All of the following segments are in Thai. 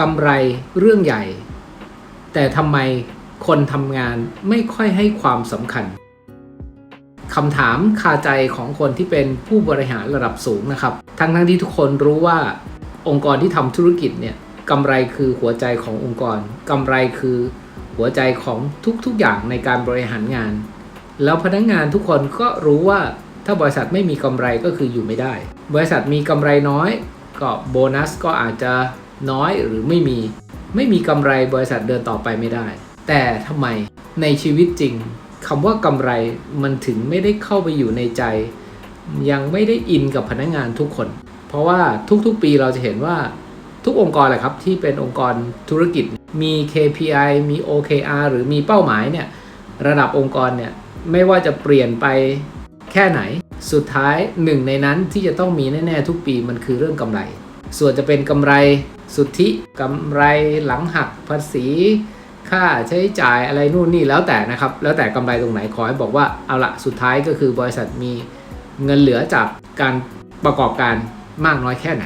กำไรเรื่องใหญ่ แต่ทำไมคนทำงานไม่ค่อยให้ความสำคัญคำถามคาใจของคนที่เป็นผู้บริหารระดับสูงนะครับ ทั้งทั้งๆที่ทุกคนรู้ว่าองค์กรที่ทำธุรกิจเนี่ยกำไรคือหัวใจขององค์กรกำไรคือหัวใจของทุกๆอย่างในการบริหารงาน แล้วพนักงานทุกคนก็รู้ว่าถ้าบริษัทไม่มีกำไรก็คืออยู่ไม่ได้ บริษัทมีกำไรน้อย ก็โบนัสก็อาจจะ น้อยหรือไม่มี ไม่มีกำไรบริษัทเดินต่อไปไม่ได้ แต่ทำไมในชีวิตจริงคำว่ากำไรมันถึงไม่ได้เข้าไปอยู่ในใจ ยังไม่ได้อินกับพนักงานทุกคน เพราะว่าทุกๆปีเราจะเห็นว่าทุกองค์กรแหละครับที่เป็นองค์กรธุรกิจมี KPI มี OKR หรือมีเป้าหมายเนี่ยระดับองค์กรเนี่ยไม่ว่าจะเปลี่ยนไปแค่ไหน สุดท้ายหนึ่งในนั้นที่จะต้องมีแน่ ๆ ทุกปีมันคือเรื่องกำไร ส่วนจะเป็นกำไร สุทธิกำไรหลังหักภาษี ค่าใช้จ่ายอะไรนู่นนี่แล้วแต่นะครับ แล้วแต่กำไรตรงไหนขอให้บอกว่าเอาละสุดท้ายก็คือบริษัทมีเงินเหลือจากการประกอบการมากน้อยแค่ไหน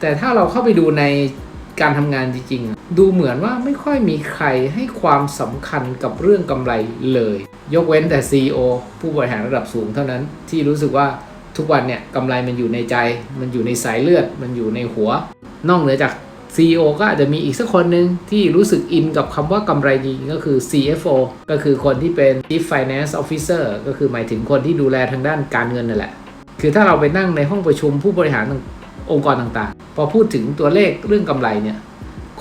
แต่ถ้าเราเข้าไปดูในการทำงานจริงๆ ดูเหมือนว่าไม่ค่อยมีใครให้ความสำคัญกับเรื่องกำไรเลย ยกเว้นแต่ CEO ผู้บริหารระดับสูงเท่านั้นที่รู้สึกว่าทุกวันเนี่ยกำไรมันอยู่ในใจ มันอยู่ในสายเลือด มันอยู่ในหัว นอกเหนือจาก CEO ก็อาจจะมีอีกสักคนหนึ่งที่รู้สึกอินกับคำว่ากำไรจริงก็คือ CFO ก็คือคนที่เป็น Chief Finance Officer ก็คือหมายถึงคนที่ดูแลทางด้านการเงินนั่นแหละ คือถ้าเราไปนั่งในห้องประชุมผู้บริหารองค์กรต่างๆ พอพูดถึงตัวเลขเรื่องกำไรเนี่ย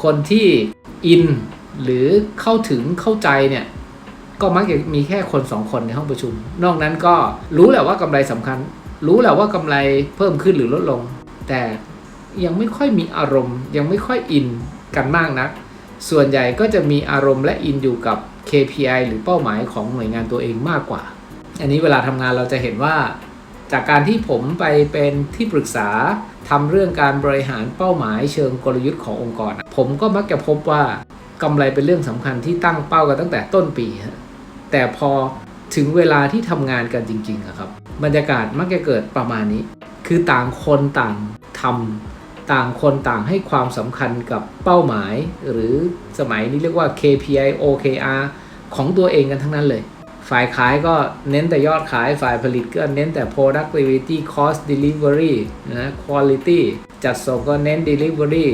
คนที่อินหรือเข้าถึงเข้าใจเนี่ยก็มักจะมีแค่คนสองคนในห้องประชุม นอกนั้นก็รู้แหละว่ากำไรสำคัญ รู้แหละว่ากำไรเพิ่มขึ้นหรือลดลง แต่ ยังไม่ค่อยมีอารมณ์ ยังไม่ค่อยอินกันมากนัก ส่วนใหญ่ก็จะมีอารมณ์และอินอยู่กับ KPI หรือเป้าหมายของหน่วยงานตัวเองมากกว่า อันนี้เวลาทำงานเราจะเห็นว่า จากการที่ผมไปเป็นที่ปรึกษาทำเรื่องการบริหารเป้าหมายเชิงกลยุทธ์ขององค์กร ผมก็มักจะพบว่ากำไรเป็นเรื่องสำคัญที่ตั้งเป้ากันตั้งแต่ต้นปี แต่พอถึงเวลาที่ทำงานกันจริงๆครับ บรรยากาศมักจะเกิดประมาณนี้ คือต่างคนต่างทำ ต่างคนต่างให้ความสำคัญกับเป้าหมาย หรือสมัยนี้เรียกว่า KPI OKR ของตัวเองกันทั้งนั้นเลย ฝ่ายขายก็เน้นแต่ยอดขาย ฝ่ายผลิตก็เน้นแต่ productivity cost delivery นะ quality จัดส่งก็เน้น delivery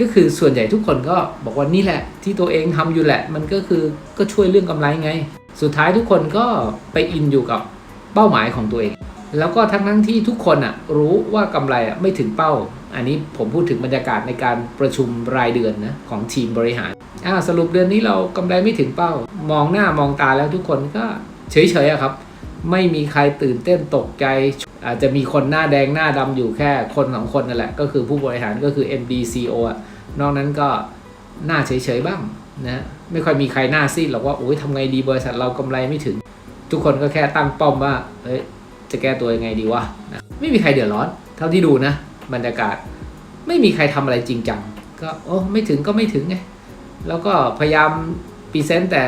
ก็คือส่วนใหญ่ทุกคนก็บอกว่านี่แหละ ที่ตัวเองทำอยู่แหละ มันก็คือก็ช่วยเรื่องกำไรไง สุดท้ายทุกคนก็ไปอินอยู่กับเป้าหมายของตัวเอง แล้วก็ทั้งทั้งที่ทุกคนอะรู้ว่ากำไรอะไม่ถึงเป้า อันนี้ผมพูดถึงบรรยากาศในการประชุมรายเดือนนะของทีมบริหารอ่าสรุปเดือนนี้เรากำไรไม่ถึงเป้า มองหน้ามองตาแล้วทุกคนก็เฉยๆครับ ไม่มีใครตื่นเต้นตกใจ อาจจะมีคนหน้าแดงหน้าดำอยู่แค่คนสองคนนั่นแหละ ก็คือผู้บริหารก็คือ MDCO อะนอกนั้นก็หน้าเฉยๆบ้างนะไม่ค่อยมีใครหน้าซีดหรอกว่าโอ้ยทำไงดีบริษัทเรากำไรไม่ถึง ทุกคนก็แค่ตั้งป้อมว่าเอ้ยจะแก้ตัวยังไงดีวะนะไม่มีใครเดือดร้อน เท่าที่ดูนะ บรรยากาศ ไม่มีใครทำอะไรจริงจังก็โอ้ไม่ถึงก็ไม่ถึงไงแล้วก็พยายามพรีเซนต์แต่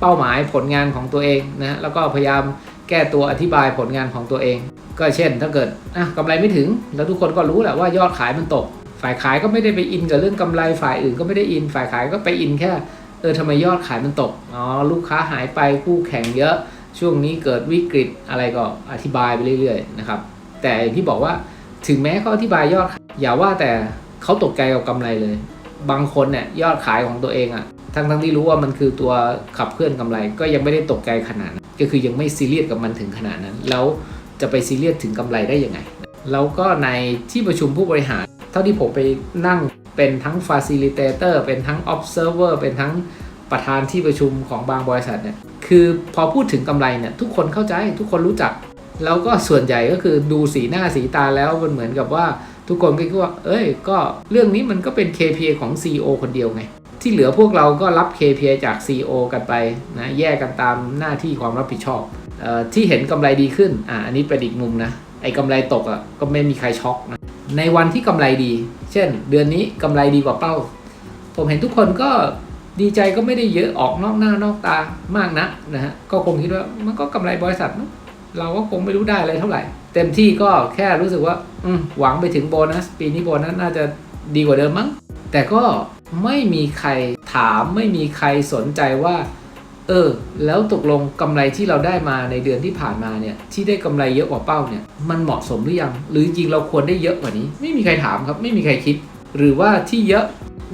เป้าหมายผลงานของตัวเองนะแล้วก็พยายามแก้ตัวอธิบายผลงานของตัวเอง ก็เช่น ถ้าเกิดอะกำไรไม่ถึง แล้วทุกคนก็รู้แหละว่ายอดขายมันตก ฝ่ายขายก็ไม่ได้ไปอินกับเรื่องกำไรฝ่ายอื่นก็ไม่ได้อิน ฝ่ายขายก็ไปอินแค่เออทำไมยอดขายมันตกอ๋อลูกค้าหายไปคู่แข่งเยอะช่วงนี้เกิดวิกฤตอะไรก็อธิบายไปเรื่อยๆนะครับแต่ที่บอกว่า ถึงแม้เขาอธิบายยอด อย่าว่าแต่เขาตกใจกับกำไรเลย บางคนเนี่ยยอดขายของตัวเองอะทั้งทั้งๆที่รู้ว่ามันคือตัวขับเคลื่อนกำไร ก็ยังไม่ได้ตกใจขนาดนั้นก็คือยังไม่ซีเรียสกับมันถึงขนาดนั้น แล้วจะไปซีเรียสถึงกำไรได้ยังไง แล้วก็ในที่ประชุมผู้บริหาร เท่าที่ผมไปนั่งเป็นทั้ง facilitator เป็นทั้ง observer เป็นทั้งประธานที่ประชุมของบางบริษัทเนี่ยคือพอพูดถึงกำไรเนี่ยทุกคนเข้าใจทุกคนรู้จัก แล้วก็ส่วนใหญ่ก็คือดูสีหน้าสีตาแล้วมันเหมือนกับว่าทุกคนก็คิดว่า เอ้ย ก็เรื่องนี้มันก็เป็น KPI ของ CEO คนเดียวไง ที่เหลือพวกเราก็รับ KPI จาก CEO กันไปนะแยกกันตามหน้าที่ความรับผิดชอบออที่เห็นกำไรดีขึ้นอ่าอันนี้เป็นอีกมุมนะไอ้กำไรตกอะก็ไม่มีใครช็อกนะในวันที่กำไรดี เช่น เดือนนี้กำไรดีกว่าเป้า ผมเห็นทุกคนก็ดีใจก็ไม่ได้เยอะออกนอกหน้านอกตามากนะนะฮะก็คงคิดว่ามันก็กำไรบริษัทมั้ง เราก็คงไม่รู้ได้อะไรเท่าไหร่ เต็มที่ก็แค่รู้สึกว่าอืหวังไปถึงโบนัส ปีนี้โบนัสน่าจะดีกว่าเดิมมั้ง แต่ก็ไม่มีใครถามไม่มีใครสนใจว่า เออ แล้วตกลงกำไรที่เราได้มาในเดือนที่ผ่านมาเนี่ย ที่ได้กำไรเยอะกว่าเป้าเนี่ย มันเหมาะสมหรือยัง หรือจริงเราควรได้เยอะกว่านี้ ไม่มีใครถามครับ ไม่มีใครคิด หรือว่าที่เยอะ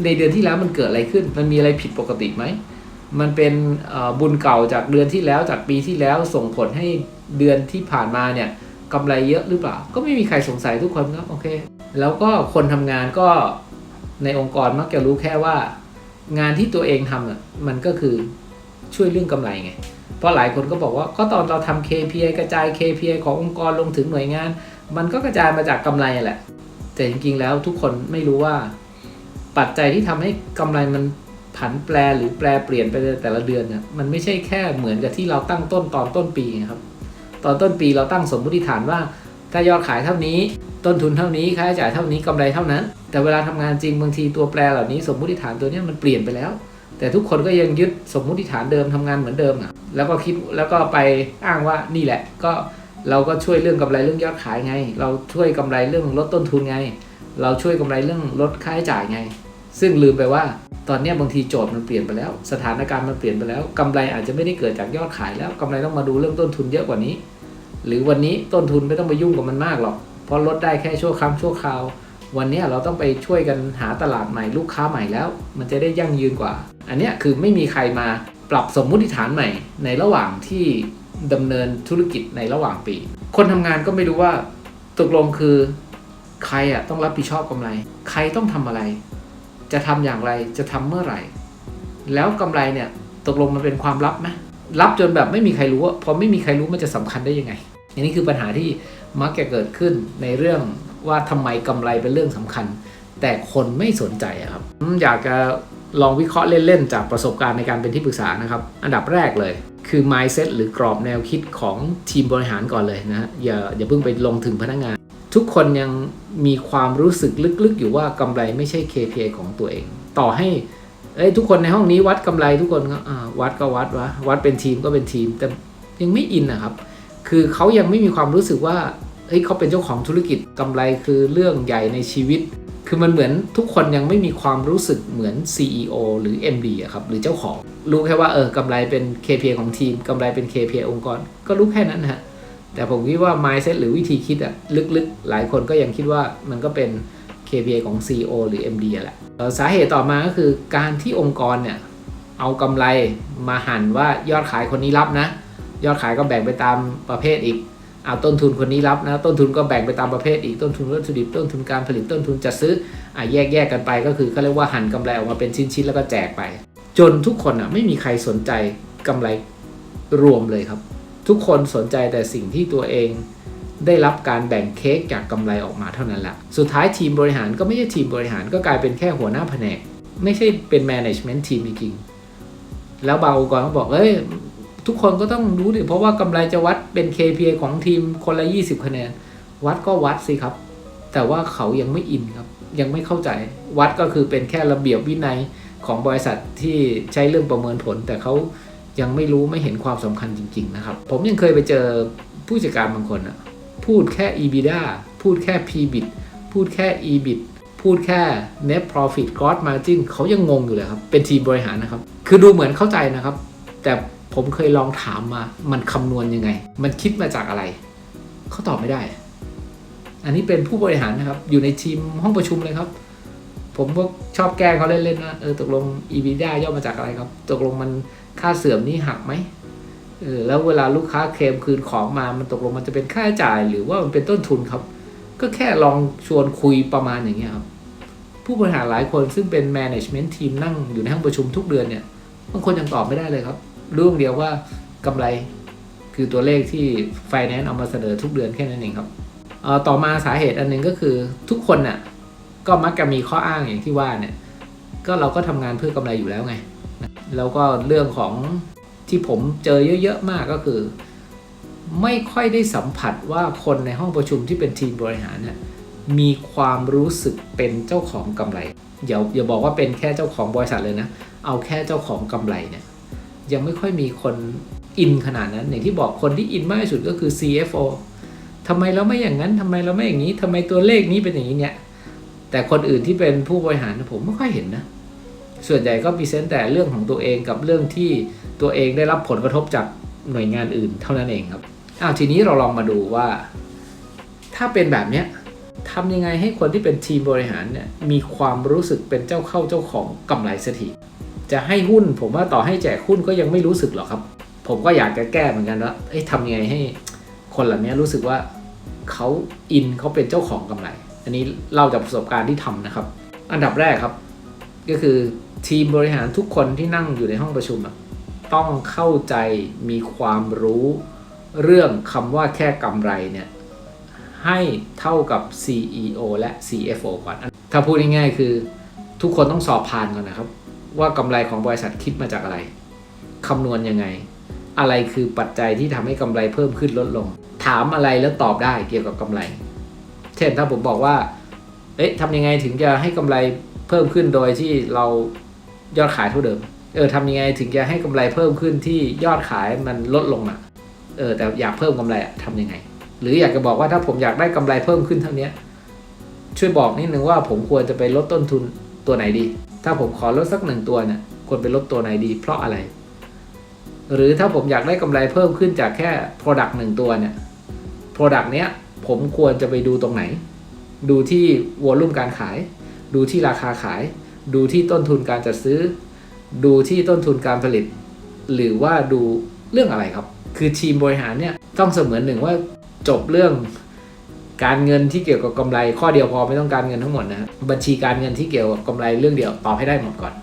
ในเดือนที่แล้วมันเกิดอะไรขึ้น มันมีอะไรผิดปกติไหม มันเป็นบุญเก่าจากเดือนที่แล้วจากปีที่แล้วส่งผลให้ เดือนที่ผ่านมาเนี่ยกำไรเยอะหรือเปล่า ก็ไม่มีใครสงสัยทุกคนครับโอเค แล้วก็คนทำงานก็ในองค์กรมักจะรู้แค่ว่า งานที่ตัวเองทำอะมันก็คือช่วยเรื่องกำไรไง เพราะหลายคนก็บอกว่าก็ตอนเราทำ KPI กระจาย KPI ขององค์กรลงถึงหน่วยงาน มันก็กระจายมาจากกำไรแหละ แต่จริงๆแล้วทุกคนไม่รู้ว่า ปัจจัยที่ทำให้กำไรมันผันแปรหรือแปรเปลี่ยนไปแต่ละเดือนเนี่ยมันไม่ใช่แค่เหมือนกับที่เราตั้งต้นตอนต้นปีครับ ตอนต้นปีเราตั้งสมมติฐานว่า ถ้ายอดขายเท่านี้ ต้นทุนเท่านี้ค่าใช้จ่ายเท่านี้กำไรเท่านั้น แต่เวลาทำงานจริงบางทีตัวแปรเหล่านี้ สมมติฐานตัวนี้มันเปลี่ยนไปแล้ว แต่ทุกคนก็ยังยึดสมมติฐานเดิมทำงานเหมือนเดิมอะแล้วก็คิดแล้วก็ไปอ้างว่านี่แหละ ก็เราก็ช่วยเรื่องกำไรเรื่องยอดขายไง เราช่วยกำไรเรื่องลดต้นทุนไง เราช่วยกำไรเรื่องลดค่าใช้จ่ายไง ซึ่งลืมไปว่าตอนนี้บางทีโจทย์มันเปลี่ยนไปแล้ว สถานการณ์มันเปลี่ยนไปแล้วกำไรอาจจะไม่ได้เกิดจากยอดขายแล้วกำไรต้องมาดูเรื่องต้นทุนเยอะกว่านี้ หรือวันนี้ต้นทุนไม่ต้องไปยุ่งกับมันมากหรอก เพราะลดได้แค่ชั่วครั้งชั่วคราว วันนี้เราต้องไปช่วยกันหาตลาดใหม่ลูกค้าใหม่แล้ว มันจะได้ยั่งยืนกว่า อันนี้คือไม่มีใครมาปรับสมมุติฐานใหม่ ในระหว่างที่ดำเนินธุรกิจในระหว่างปี คนทำงานก็ไม่รู้ว่าตกลงคือ ใครอะต้องรับผิดชอบกำไร ใครต้องทำอะไร จะทำอย่างไรจะทำเมื่อไหร่ แล้วกำไรเนี่ยตกลงมันเป็นความลับไหมลับจนแบบไม่มีใครรู้อะพอไม่มีใครรู้มันจะสำคัญได้ยังไง อันนี้คือปัญหาที่มักจะเกิดขึ้นในเรื่องว่าทำไมกำไรเป็นเรื่องสำคัญ แต่คนไม่สนใจครับอยากจะลองวิเคราะห์เล่นๆจากประสบการณ์ในการเป็นที่ปรึกษานะครับ อันดับแรกเลยคือ mindset หรือกรอบแนวคิดของทีมบริหารก่อนเลยนะฮะอย่าอย่าเพิ่งไปลงถึงพนักงาน ทุกคนยังมีความรู้สึกลึกๆ อยู่ว่ากำไรไม่ใช่ KPI ของตัวเอง ต่อให้เอ้ยทุกคนในห้องนี้วัดกำไรทุกคนก็วัดก็วัดวะวัดเป็นทีมก็เป็นทีม แต่ยังไม่อินนะครับ คือเขายังไม่มีความรู้สึกว่าเฮ้ยเขาเป็นเจ้าของธุรกิจกำไรคือเรื่องใหญ่ในชีวิต คือมันเหมือนทุกคนยังไม่มีความรู้สึกเหมือน CEO หรือ MD อะครับหรือเจ้าของ รู้แค่ว่าเออกำไรเป็น KPI ของทีมกำไรเป็น KPI องค์กร ก็รู้แค่นั้นนะฮะแต่ผมคิดว่า mindset หรือวิธีคิดอะลึกๆ หลายคนก็ยังคิดว่ามันก็เป็น KPI ของ CEO หรือ MD อะแหละสาเหตุต่อมาก็คือการที่องค์กรเนี่ยเอากำไรมาหันว่ายอดขายคนนี้รับนะ ยอดขายก็แบ่งไปตามประเภทอีกเอาต้นทุนคนนี้รับนะต้นทุนก็แบ่งไปตามประเภทอีกต้นทุนวัตถุดิบต้นทุนการผลิตต้นทุนจัดซื้ออะแยกแยกกันไปก็คือเขาเรียกว่าหั่นกำไรออกมาเป็นชิ้นๆแล้วก็แจกไป จนทุกคนอะไม่มีใครสนใจกำไรรวมเลยครับ ทุกคนสนใจแต่สิ่งที่ตัวเองได้รับการแบ่งเค้กจากกำไรออกมาเท่านั้นแหละสุดท้ายทีมบริหารก็ไม่ใช่ทีมบริหารก็กลายเป็นแค่หัวหน้าแผนก ไม่ใช่เป็น management ทีมจริงแล้วบางองค์กรก็บอกเอ้ย ทุกคนก็ต้องรู้ดิเพราะว่ากำไรจะวัดเป็น KPI ของทีมคนละ 20 คะแนน วัดก็วัดสิครับ แต่ว่าเขายังไม่อินครับ ยังไม่เข้าใจ วัดก็คือเป็นแค่ระเบียบวินัยของบริษัทที่ใช้เรื่องประเมินผล แต่เขายังไม่รู้ไม่เห็นความสำคัญจริง ๆ นะครับ ผมยังเคยไปเจอผู้จัดการบางคนอะพูดแค่ EBITDA พูดแค่ PBIT พูดแค่ EBIT พูดแค่ net profit gross margin เขายังงงอยู่เลยครับ เป็นทีมบริหารนะครับ คือดูเหมือนเข้าใจนะครับ แต่ ผมเคยลองถามมา มันคำนวณยังไง มันคิดมาจากอะไร เขาตอบไม่ได้ อันนี้เป็นผู้บริหารนะครับ อยู่ในทีมห้องประชุมเลยครับ ผมก็ชอบแกล้งเขาเล่นๆนะเออตกลง EBITDA ย่อมาจากอะไรครับ ตกลงมันค่าเสื่อมนี่หักไหมเออแล้วเวลาลูกค้าเคลมคืนของมา มันตกลงมันจะเป็นค่าใช้จ่าย หรือว่ามันเป็นต้นทุนครับ ก็แค่ลองชวนคุยประมาณอย่างเงี้ยครับ ผู้บริหารหลายคนซึ่งเป็น management ทีมนั่งอยู่ในห้องประชุมทุกเดือนเนี่ยบางคนยังตอบไม่ได้เลยครับ รื่องเดียวว่ากำไรคือตัวเลขที่ Finance เอามาเสนอทุกเดือนแค่นั้นเองครับต่อมาสาเหตุอันหนึ่งก็คือทุกคนน่ะก็มักจะมีข้ออ้างอย่างที่ว่าเนี่ยก็เราก็ทำงานเพื่อกำไรอยู่แล้วไง แล้วก็เรื่องของที่ผมเจอเยอะๆมากก็คือ ไม่ค่อยได้สัมผัสว่าคนในห้องประชุมที่เป็นทีมบริหารเนี่ยมีความรู้สึกเป็นเจ้าของกำไรอย่าอย่าบอกว่าเป็นแค่เจ้าของบริษัทเลยนะ เอาแค่เจ้าของกำไรเนี่ย ยังไม่ค่อยมีคนอินขนาดนั้น อย่างที่บอกคนที่อินมากที่สุดก็คือ CFO ทำไมเราไม่อย่างนั้นทำไมเราไม่อย่างนี้ทำไมตัวเลขนี้เป็นอย่างนี้เนี่ย แต่คนอื่นที่เป็นผู้บริหารนะผมไม่ค่อยเห็นนะ ส่วนใหญ่ก็พรีเซนแต่เรื่องของตัวเองกับเรื่องที่ตัวเองได้รับผลกระทบจากหน่วยงานอื่นเท่านั้นเองครับอ้าวทีนี้เราลองมาดูว่า ถ้าเป็นแบบเนี้ยทำยังไงให้คนที่เป็นทีมบริหารเนี่ยมีความรู้สึกเป็นเจ้าเข้าเจ้าของกำไรสักที จะให้หุ้น ผมว่าต่อให้แจกหุ้นก็ยังไม่รู้สึกหรอกครับ ผมก็อยากจะแก้เหมือนกันว่าเอ้ยทำยังไงให้คนเหล่านี้รู้สึกว่าเขาอินเขาเป็นเจ้าของกำไร อันนี้เล่าจากประสบการณ์ที่ทำนะครับ อันดับแรกครับ ก็คือทีมบริหารทุกคนที่นั่งอยู่ในห้องประชุมต้องเข้าใจมีความรู้เรื่องคำว่าแค่กำไรเนี่ยให้เท่ากับ CEO และ CFO ก่อน ถ้าพูดง่ายๆคือทุกคนต้องสอบผ่านก่อนนะครับ ว่ากำไรของบริษัทคิดมาจากอะไรคำนวณยังไง อะไรคือปัจจัยที่ทำให้กำไรเพิ่มขึ้นลดลง ถามอะไรแล้วตอบได้เกี่ยวกับกำไร เช่นถ้าผมบอกว่า เอ๊ะทำยังไงถึงจะให้กำไรเพิ่มขึ้นโดยที่เรายอดขายเท่าเดิม เออทำยังไงถึงจะให้กำไรเพิ่มขึ้นที่ยอดขายมันลดลงอะ เออแต่อยากเพิ่มกำไรอะทำยังไง หรืออยากจะบอกว่าถ้าผมอยากได้กำไรเพิ่มขึ้นเท่านี้ช่วยบอกนิดนึงว่าผมควรจะไปลดต้นทุนตัวไหนดี ถ้าผมขอลดสักหนึ่งตัวเนี่ยควรไปลดตัวไหนดี เพราะอะไร หรือถ้าผมอยากได้กำไรเพิ่มขึ้นจากแค่ Product หนึ่งตัวเนี่ย Product เนี้ยผมควรจะไปดูตรงไหน ดูที่วอลุ่มการขาย ดูที่ราคาขาย ดูที่ต้นทุนการจัดซื้อ ดูที่ต้นทุนการผลิต หรือว่าดูเรื่องอะไรครับ คือทีมบริหารเนี่ยต้องเสมือนหนึ่งว่าจบเรื่อง การเงินที่เกี่ยวกับกำไร ข้อเดียวพอไม่ต้องการเงินทั้งหมดนะ บัญชีการเงินที่เกี่ยวกับกำไรเรื่องเดียวตอบให้ได้หมดก่อน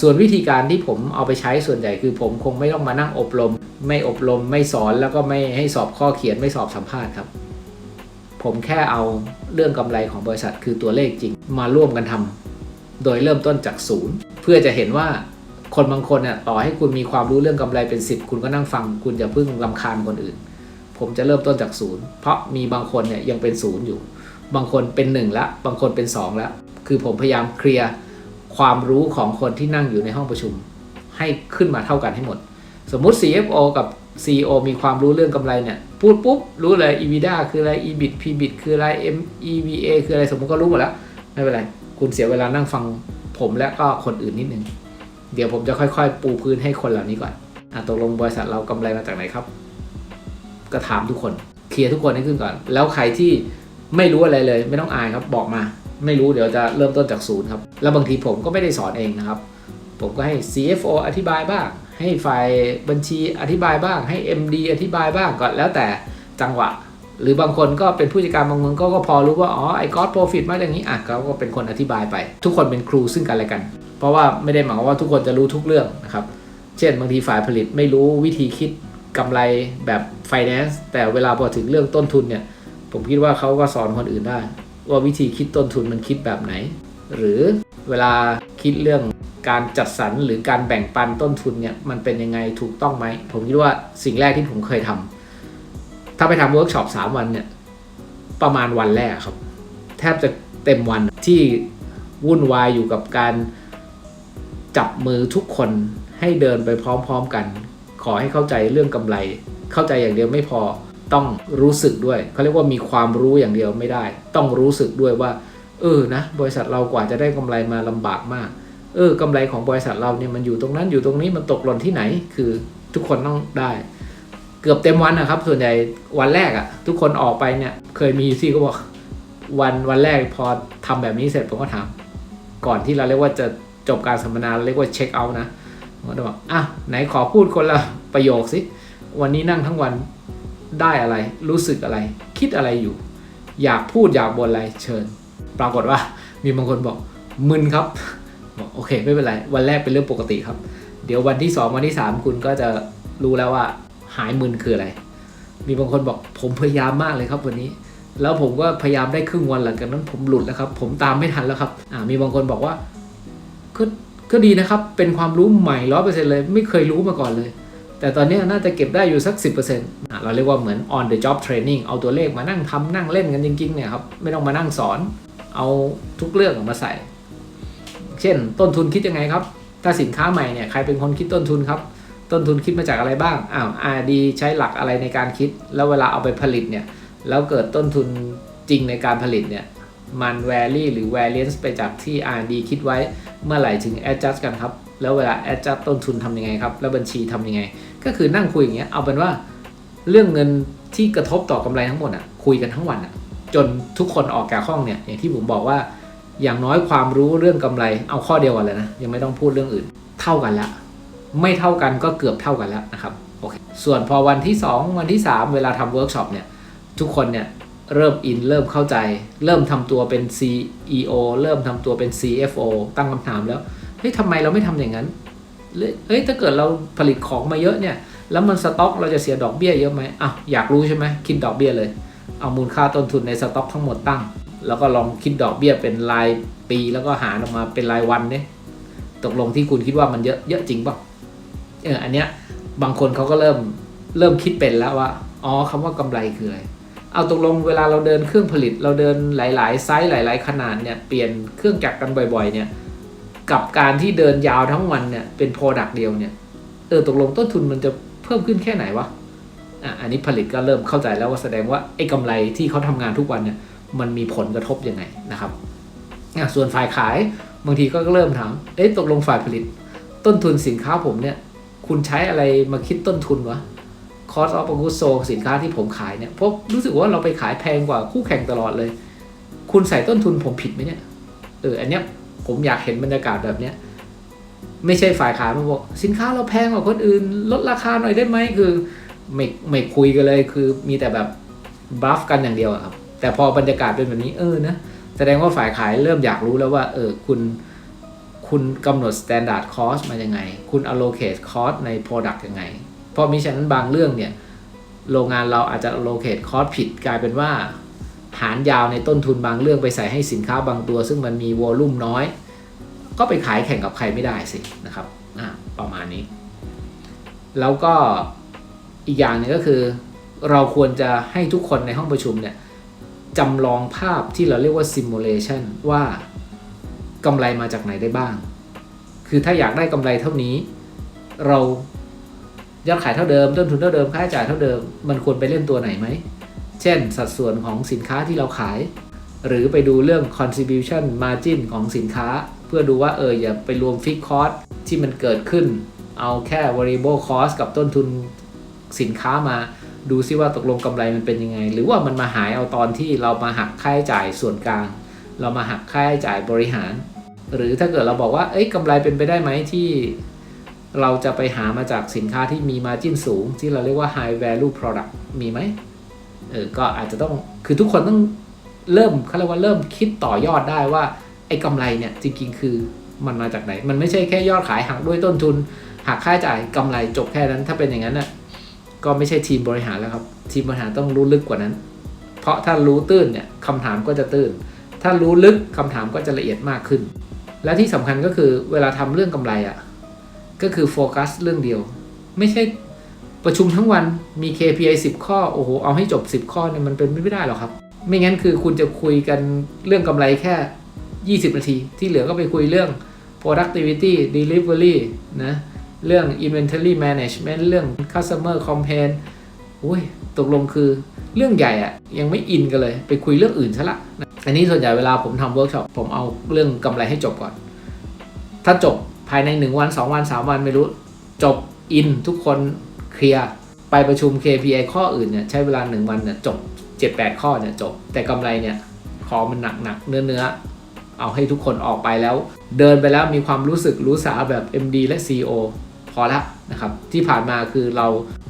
ส่วนวิธีการที่ผมเอาไปใช้ส่วนใหญ่คือผมคงไม่ต้องมานั่งอบรม ไม่อบรมไม่สอนแล้วก็ไม่ให้สอบข้อเขียนไม่สอบสัมภาษณ์ครับ ผมแค่เอาเรื่องกำไรของบริษัทคือตัวเลขจริงมาร่วมกันทำโดยเริ่มต้นจากศูนย์เพื่อจะเห็นว่าคนบางคนเนี่ยต่อให้คุณมีความรู้เรื่องกำไรเป็นสิบคุณก็นั่งฟัง คุณอย่าเพิ่งลำคาญคนอื่น ผมจะเริ่มต้นจากศูนย์เพราะมีบางคนเนี่ยยังเป็นศูนย์อยู่ บางคนเป็น1ละบางคนเป็น2แล้วคือผมพยายามเคลียร์ความรู้ของคนที่นั่งอยู่ในห้องประชุม ให้ขึ้นมาเท่ากันให้หมด สมมุติ CFO กับ CEO มีความรู้เรื่องกำไรเนี่ยพูดปุ๊บรู้เลย EBITDA คืออะไร EBIT PBIT คืออะไร MEVA คืออะไรสมมติก็รู้หมดแล้วไม่เป็นไรคุณเสียเวลานั่งฟังผมและก็คนอื่นนิดนึง เดี๋ยวผมจะค่อยๆ ปูพื้นให้คนเหล่านี้ก่อนอตกลงบริษัทเรากำไรมาจากไหนครับ ก็ถามทุกคนเคลียร์ทุกคนให้ขึ้นก่อน แล้วใครที่ไม่รู้อะไรเลย ไม่ต้องอายครับบอกมา ไม่รู้เดี๋ยวจะเริ่มต้นจากศูนย์ครับ แล้วบางทีผมก็ไม่ได้สอนเองนะครับ ผมก็ให้ CFO อธิบายบ้าง ให้ฝ่ายบัญชีอธิบายบ้าง ให้ MD อธิบายบ้างก็แล้วแต่จังหวะ หรือบางคนก็เป็นผู้จัดการบางเมืองก็ก็พอรู้ว่าอ๋อไอ้ God Profit มาอย่างนี้อะเขาก็เป็นคนอธิบายไป ทุกคนเป็นครูซึ่งกันและกัน เพราะว่าไม่ได้หมายว่าทุกคนจะรู้ทุกเรื่องนะครับ เช่น บางทีฝ่ายผลิตไม่รู้วิธีคิด กำไรแบบ finance แต่เวลาพอถึงเรื่องต้นทุนเนี่ย ผมคิดว่าเขาก็สอนคนอื่นได้ ว่าวิธีคิดต้นทุนมันคิดแบบไหน หรือเวลาคิดเรื่องการจัดสรรหรือการแบ่งปันต้นทุนเนี่ยมันเป็นยังไงถูกต้องไหม ผมคิดว่าสิ่งแรกที่ผมเคยทำถ้าไปทำเวิร์กช็อปสามวันเนี่ยประมาณวันแรกครับ แทบจะเต็มวันที่วุ่นวายอยู่กับการจับมือทุกคนให้เดินไปพร้อม ๆกัน อให้เข้าใจเรื่องกำไร เข้าใจอย่างเดียวไม่พอต้องรู้สึกด้วยเขาเรียกว่ามีความรู้อย่างเดียวไม่ได้ ต้องรู้สึกด้วยว่า เออนะ บริษัทเรากว่าจะได้กำไรมาลำบากมาก เออกำไรของบริษัทเราเนี่ยมันอยู่ตรงนั้นอยู่ตรงนี้มันตกหล่นที่ไหน คือทุกคนต้องได้ เกือบเต็มวันนะครับ ส่วนใหญ่วันแรกอะทุกคนออกไปเนี่ย เคยมีที่ก็บอกวันวันแรกพอทำแบบนี้เสร็จผมก็ถามก่อนที่เราเรียกว่าจะจบการสัมมนาเราเรียกว่าเช็คเอาท์นะผมก็จะบอกอะไหนขอพูดคนละ ประโยคสิ วันนี้นั่งทั้งวันได้อะไร รู้สึกอะไร คิดอะไรอยู่ อยากพูดอยากบ่นอะไรเชิญ ปรากฏว่ามีบางคนบอกมึนครับบอกโอเค ไม่เป็นไร วันแรกเป็นเรื่องปกติครับ เดี๋ยววันที่ 2 วันที่ 3 คุณก็จะรู้แล้วว่าหายมึนคืออะไร มีบางคนบอกผมพยายามมากเลยครับวันนี้ แล้วผมก็พยายามได้ครึ่งวันหลังจากนั้นผมหลุดแล้วครับ ผมตามไม่ทันแล้วครับอ่ามีบางคนบอกว่าก็ก็ดีนะครับ เป็นความรู้ใหม่ร้อเปอร์เซ็นต์เลย ไม่เคยรู้มาก่อนเลย แต่ตอนนี้น่าจะเก็บได้อยู่สัก 10%อะเราเรียกว่าเหมือน on the job training เอาตัวเลขมานั่งทำนั่งเล่นกันจริงๆเนี่ยครับ ไม่ต้องมานั่งสอน เอาทุกเรื่องมาใส่ เช่น ต้นทุนคิดยังไงครับ ถ้าสินค้าใหม่เนี่ยใครเป็นคนคิดต้นทุนครับ ต้นทุนคิดมาจากอะไรบ้าง อ้าว R&D ใช้หลักอะไรในการคิด แล้วเวลาเอาไปผลิตเนี่ย แล้วเกิดต้นทุนจริงในการผลิตเนี่ย มัน vary หรือ variance ไปจากที่ R&D คิดไว้ เมื่อไหร่ถึง adjust กันครับแล้วเวลา adjust ต้นทุนทำยังไงครับ แล้วบัญชีทำยังไง ก็คือนั่งคุยอย่างเงี้ยเอาเป็นว่าเรื่องเงินที่กระทบต่อกำไรทั้งหมดอะคุยกันทั้งวันอะจนทุกคนออกจากห้องเนี่ยอย่างที่ผมบอกว่าอย่างน้อยความรู้เรื่องกำไรเอาข้อเดียวกันเลยนะยังไม่ต้องพูดเรื่องอื่น เท่ากันล้วไม่เท่ากันก็เกือบเท่ากันแล้วนะครับโอเคส่วนพอวันที่ 2 วันที่ 3 เวลาทำเวิร์กช็อปเนี่ยทุกคนเนี่ยเริ่มอินเริ่มเข้าใจ เริ่มทำตัวเป็น CEO เริ่มทำตัวเป็น CFO ตั้งคำถามแล้วเฮ้ยทำไมเราไม่ทำอย่างนั้น เฮ้ยถ้าเกิดเราผลิตของมาเยอะเนี่ย แล้วมันสต็อกเราจะเสียดอกเบี้ยเยอะไหมอะอยากรู้ใช่ไหมคิดดอกเบี้ยเลย เอามูลค่าต้นทุนในสต็อกทั้งหมดตั้ง แล้วก็ลองคิดดอกเบี้ยเป็นรายปีแล้วก็หารออกมาเป็นรายวันเนี่ยตกลงที่คุณคิดว่ามันเยอะเยอะจริงป่ะเอออันเนี้ยบางคนเขาก็เริ่มเริ่มคิดเป็นแล้วว่าอ๋อคำว่ากำไรคืออะไรเอาตกลงเวลาเราเดินเครื่องผลิตเราเดินหลาย ๆ ไซส์หลาย ๆ ขนาดเนี่ยเปลี่ยนเครื่องจักรกันบ่อย ๆ เนี่ย กับการที่เดินยาวทั้งวันเนี่ยเป็นโปรดักเดียวเนี่ยเออตกลงต้นทุนมันจะเพิ่มขึ้นแค่ไหนวะอะอันนี้ผลิตก็เริ่มเข้าใจแล้วว่าแสดงว่าไอ้กำไรที่เขาทำงานทุกวันเนี่ยมันมีผลกระทบยังไงนะครับอะส่วนฝ่ายขายบางทีก็เริ่มถามเอ๊ะตกลงฝ่ายผลิต ต้นทุนสินค้าผมเนี่ยคุณใช้อะไรมาคิดต้นทุนวะ cost of goods sold สินค้าที่ผมขายเนี่ยพราะรู้สึกว่าเราไปขายแพงกว่าคู่แข่งตลอดเลย คุณใส่ต้นทุนผมผิดไหมเนี่ยเอออันเนี้ย ผมอยากเห็นบรรยากาศแบบเนี้ยไม่ใช่ฝ่ายขายมาบอกสินค้าเราแพงกว่าคนอื่น ลดราคาหน่อยได้ไหมคือไม่ไม่คุยกันเลยคือมีแต่แบบบัฟกันอย่างเดียวอะครับแต่พอบรรยากาศเป็นแบบนี้เออนะแสดงว่าฝ่ายขายเริ่มอยากรู้แล้วว่าเออคุณคุณกำหนด standard cost มายังไง คุณ allocate cost ใน product ยังไง เพราะมิฉะนั้นบางเรื่องเนี่ย โรงงานเราอาจจะ allocate cost ผิดกลายเป็นว่า หารยาวในต้นทุนบางเรื่องไปใส่ให้สินค้าบางตัว ซึ่งมันมี volume น้อย ก็ไปขายแข่งกับใครไม่ได้สินะครับประมาณนี้ แล้วก็อีกอย่างหนึงก็คือ เราควรจะให้ทุกคนในห้องประชุมเนี่ยจำลองภาพที่เราเรียกว่า simulation ว่ากำไรมาจากไหนได้บ้าง คือถ้าอยากได้กำไรเท่านี้ เรายอดขายเท่าเดิมต้นทุนเท่าเดิมค่าใช้จ่ายเท่าเดิม มันควรไปเล่นตัวไหนไหม เช่น สัดส่วนของสินค้าที่เราขาย หรือไปดูเรื่อง contribution margin ของสินค้า เพื่อดูว่าเอออย่าไปรวม fixed cost ที่มันเกิดขึ้น เอาแค่ variable cost กับต้นทุนสินค้ามาดูซิว่าตกลงกำไรมันเป็นยังไง หรือว่ามันมาหายเอาตอนที่เรามาหักค่าใช้จ่ายส่วนกลาง เรามาหักค่าใช้จ่ายบริหาร หรือถ้าเกิดเราบอกว่าเอ้ยกำไรเป็นไปได้ไหมที่เราจะไปหามาจากสินค้าที่มี margin สูง ที่เราเรียกว่า high value product มีไหม เออก็อาจจะต้องคือทุกคนต้องเริ่มเขาเรียกว่าเริ่มคิดต่อยอดได้ว่าไอ้กำไรเนี่ยจริงๆคือมันมาจากไหน มันไม่ใช่แค่ยอดขายหักด้วยต้นทุนหักค่าใช้จ่ายกำไรจบแค่นั้น ถ้าเป็นอย่างนั้นน่ะก็ไม่ใช่ทีมบริหารแล้วครับ ทีมบริหารต้องรู้ลึกกว่านั้น เพราะถ้ารู้ตื้นเนี่ยคำถามก็จะตื้น ถ้ารู้ลึกคำถามก็จะละเอียดมากขึ้น และที่สำคัญก็คือเวลาทำเรื่องกำไรอะ่ะก็คือโฟกัสเรื่องเดียว ไม่ใช่ ประชุมทั้งวันมี KPI 10 ข้อ โอ้โห เอาให้จบ 10 ข้อเนี่ยมันเป็นไม่ได้หรอกครับ ไม่งั้นคือคุณจะคุยกันเรื่องกำไรแค่ 20 นาที ที่เหลือก็ไปคุยเรื่อง productivity delivery นะเรื่อง inventory management เรื่อง customer campaign อุ้ยตกลงคือเรื่องใหญ่อะยังไม่อินกันเลย ไปคุยเรื่องอื่นซะละอันนี้ส่วนใหญ่เวลาผมทำเวิร์กช็อปผมเอาเรื่องกำไรให้จบก่อน ถ้าจบภายใน 1 วัน 2 วัน 3 วันไม่รู้ จบอินทุกคน เคลียร์ไปประชุม KPI ข้ออื่นเนี่ยใช้เวลา 1 วันเนี่ยจบ 7-8 ข้อเนี่ยจบ แต่กำไรเนี่ยขอมันหนักๆเนื้อเนื้อๆ เอาให้ทุกคนออกไปแล้ว เดินไปแล้วมีความรู้สึกรู้สาแบบ MD และ CEO พอละนะครับ ที่ผ่านมาคือเรา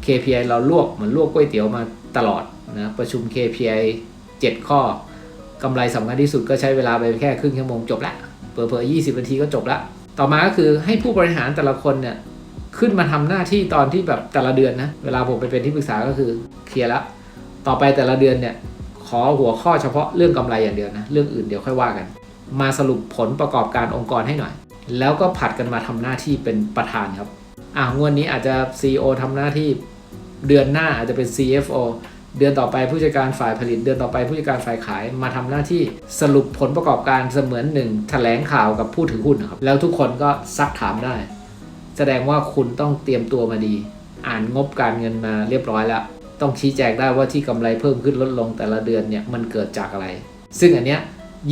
KPI เราลวกเหมือนลวกก๋วยเตี๋ยวมาตลอดนะประชุม KPI 7 ข้อกำไรสำคัญที่สุดก็ใช้เวลาไปแค่ครึ่งชั่วโมงจบละเผลอๆ20 นาทีก็จบละต่อมาก็คือให้ผู้บริหารแต่ละคนเนี่ย ขึ้นมาทำหน้าที่ตอนที่แบบแต่ละเดือนนะ เวลาผมไปเป็นที่ปรึกษาก็คือเคลียร์ละต่อไปแต่ละเดือนเนี่ย ขอหัวข้อเฉพาะเรื่องกำไรอย่างเดียวนะ เรื่องอื่นเดี๋ยวค่อยว่ากัน มาสรุปผลประกอบการองค์กรให้หน่อย แล้วก็ผัดกันมาทำหน้าที่เป็นประธานครับอ่างวดนี้อาจจะ CEO ทำหน้าที่เดือนหน้าอาจจะเป็น CFO เดือนต่อไปผู้จัดการฝ่ายผลิต เดือนต่อไปผู้จัดการฝ่ายขายมาทำหน้าที่สรุปผลประกอบการเสมือนหนึ่งแถลงข่าวกับผู้ถือหุ้นนะครับ แล้วทุกคนก็ซักถามได้ แสดงว่าคุณต้องเตรียมตัวมาดี อ่านงบการเงินมาเรียบร้อยแล้ว ต้องชี้แจงได้ว่าที่กำไรเพิ่มขึ้นลดลงแต่ละเดือนเนี่ยมันเกิดจากอะไร ซึ่งอันเนี้ย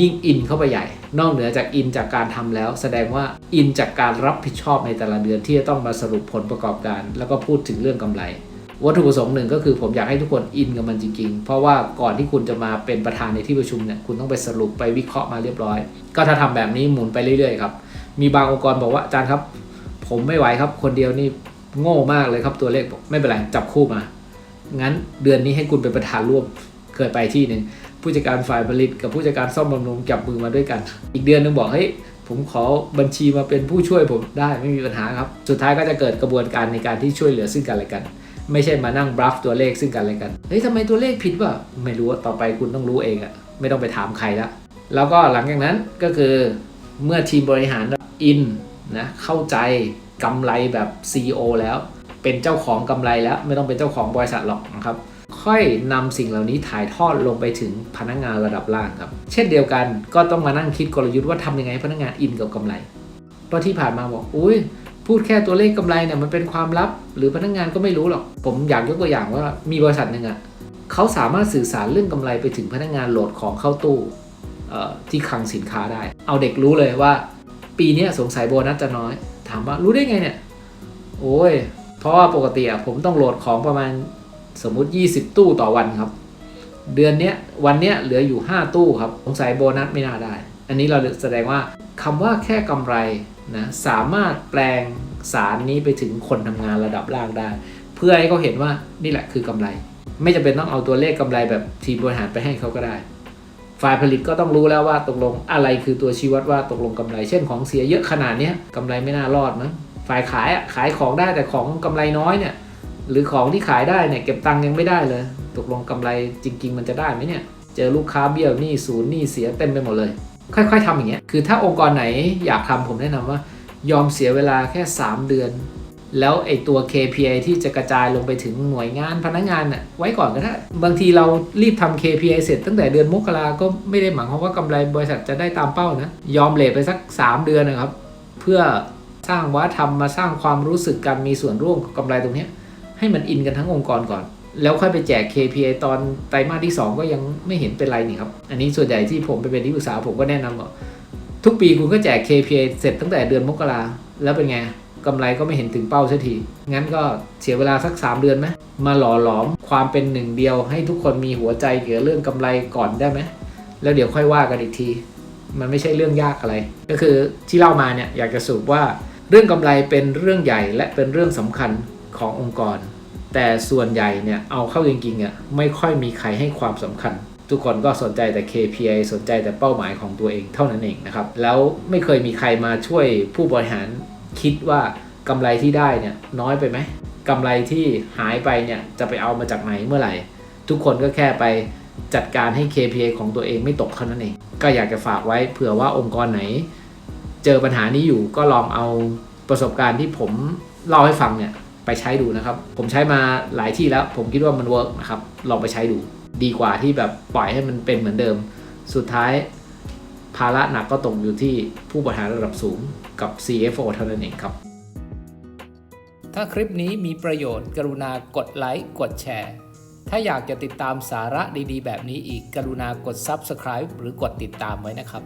ยิ่งอินเข้าไปใหญ่ นอกเหนือจากอินจากการทำแล้ว แสดงว่าอินจากการรับผิดชอบในแต่ละเดือนที่จะต้องมาสรุปผลประกอบการ แล้วก็พูดถึงเรื่องกำไร วัตถุประสงค์หนึ่งก็คือผมอยากให้ทุกคนอินกับมันจริงๆ เพราะว่าก่อนที่คุณจะมาเป็นประธานในที่ประชุมเนี่ยคุณต้องไปสรุปไปวิเคราะห์มาเรียบร้อย ก็ถ้าทำแบบนี้หมุนไปเรื่อยๆครับมีบางองค์กรบอกว่าอาจารย์ครับ ผมไม่ไหวครับ คนเดียวนี่โง่มากเลยครับตัวเลขบอกไม่เป็นไรจับคู่มา งั้นเดือนนี้ให้คุณเป็นประธานร่วมเคยไปที่หนึ่งผู้จัดการฝ่ายผลิตกับผู้จัดการซ่อมบำรุงจับมือมาด้วยกัน อีกเดือนหนึงบอกเฮ้ยผมขอบัญชีมาเป็นผู้ช่วยผมได้ไม่มีปัญหาครับ สุดท้ายก็จะเกิดกระบวนการในการที่ช่วยเหลือซึ่งกันและกัน ไม่ใช่มานั่งบลัฟตัวเลขซึ่งกันและกันเฮ้ยทำไมตัวเลขผิดวะไม่รู้ต่อไปคุณต้องรู้เองอะไม่ต้องไปถามใครละแล้วก็หลังจากนั้นก็คือเมื่อทีมบริหารอิน นะเข้าใจกำไรแบบ CEO แล้ว เป็นเจ้าของกำไรแล้วไม่ต้องเป็นเจ้าของบริษัทหรอกนะครับค่อยนำสิ่งเหล่านี้ถ่ายทอดลงไปถึงพนักงานระดับล่างครับ เช่นเดียวกันก็ต้องมานั่งคิดกลยุทธ์ว่าทำยังไงให้พนักงานอินกับกำไรเพราะที่ผ่านมาบอกอุ้ยพูดแค่ตัวเลขกำไรเนี่ยมันเป็นความลับ หรือพนักงานก็ไม่รู้หรอก ผมอยากยกตัวอย่างว่ามีบริษัทหนึ่งอะ่ะเขาสามารถสื่อสารเรื่องกำไรไปถึงพนักงานโหลดของเข้าตู้ที่คลังสินค้าได้ เอาเด็กรู้เลยว่า ปีนี้สงสัยโบนัสจะน้อย ถามว่ารู้ได้ไงเนี่ย โอ้ย เพราะว่าปกติอะผมต้องโหลดของประมาณสมมุติ 20 ตู้ต่อวันครับ เดือนเนี้ยวันเนี้ยเหลืออยู่ 5 ตู้ครับ สงสัยโบนัสไม่น่าได้ อันนี้เราแสดงว่าคำว่าแค่กำไรนะสามารถแปลงสารนี้ไปถึงคนทำงานระดับล่างได้ เพื่อให้เขาเห็นว่านี่แหละคือกำไร ไม่จำเป็นต้องเอาตัวเลขกำไรแบบทีมบริหารไปให้เขาก็ได้ ฝ่ายผลิตก็ต้องรู้แล้วว่าตกลงอะไรคือตัวชี้วัดว่าตกลงกำไร เช่นของเสียเยอะขนาดนี้ยกำไรไม่น่ารอดมั้งฝ่ายขายอะขายของได้แต่ของกำไรน้อยเนี่ยหรือของที่ขายได้เนี่ยเก็บตังค์ยังไม่ได้เลย ตกลงกำไรจริง ๆ มันจะได้ไหมเนี่ย เจอลูกค้าเบี้ยวหนี้ศูนย์หนี้เสียเต็มไปหมดเลย ค่อย ๆทำอย่างเงี้ยคือถ้าองค์กรไหนอยากทำผมแนะนำว่า ยอมเสียเวลาแค่ 3 เดือน แล้วไอตัว KPI ที่จะกระจายลงไปถึงหน่วยงานพนักงานน่ะไว้ก่อนก็ได้บางทีเรารีบทำ KPI เสร็จตั้งแต่เดือนมกราก็ไม่ได้หมายความว่ากำไรบริษัทจะได้ตามเป้านะยอมเลทไปสัก 3 เดือนนะครับ เพื่อสร้างวัฒนธรรมมาสร้างความรู้สึกการมีส่วนร่วมกับกำไรตรงนี้ให้มันอินกันทั้งองค์กรก่อน แล้วค่อยไปแจก KPI ตอนไตรมาสที่ 2 ก็ยังไม่เห็นเป็นไรนี่ครับ อันนี้ส่วนใหญ่ที่ผมไปเป็นที่ปรึกษาผมก็แนะนำว่าทุกปีคุณก็แจก KPI เสร็จตั้งแต่เดือนมกราแล้วเป็นไง กำไรก็ไม่เห็นถึงเป้าสักที งั้นก็เสียเวลาสัก 3 เดือนไหมมาหล่อหลอมความเป็นหนึ่งเดียวให้ทุกคนมีหัวใจเกี่ยวกับเรื่องกำไรก่อนได้ไหม แล้วเดี๋ยวค่อยว่ากันอีกที มันไม่ใช่เรื่องยากอะไร ก็คือที่เล่ามาเนี่ยอยากจะสรุปว่า เรื่องกำไรเป็นเรื่องใหญ่และเป็นเรื่องสำคัญขององค์กร แต่ส่วนใหญ่เนี่ยเอาเข้าจริงๆอะไม่ค่อยมีใครให้ความสำคัญทุกคนก็สนใจแต่ KPI สนใจแต่เป้าหมายของตัวเองเท่านั้นเองนะครับ แล้วไม่เคยมีใครมาช่วยผู้บริหาร คิดว่ากำไรที่ได้เนี่ยน้อยไปไหมกำไรที่หายไปเนี่ยจะไปเอามาจากไหนเมื่อไหร่ ทุกคนก็แค่ไปจัดการให้ KPI ของตัวเองไม่ตกเท่านั้นเอง ก็อยากจะฝากไว้เผื่อว่าองค์กรไหน เจอปัญหานี้อยู่ก็ลองเอาประสบการณ์ที่ผมเล่าให้ฟังเนี่ยไปใช้ดูนะครับ ผมใช้มาหลายที่แล้ว ผมคิดว่ามันเวิร์กนะครับ ลองไปใช้ดู ดีกว่าที่แบบปล่อยให้มันเป็นเหมือนเดิม สุดท้ายภาระหนักก็ตกอยู่ที่ผู้บริหารระดับสูง กับ CFO เท่านั้นเองครับ ถ้าคลิปนี้มีประโยชน์กรุณากดไลค์กดแชร์ ถ้าอยากจะติดตามสาระดีๆ แบบนี้อีกกรุณากด Subscribe หรือกดติดตามไว้นะครับ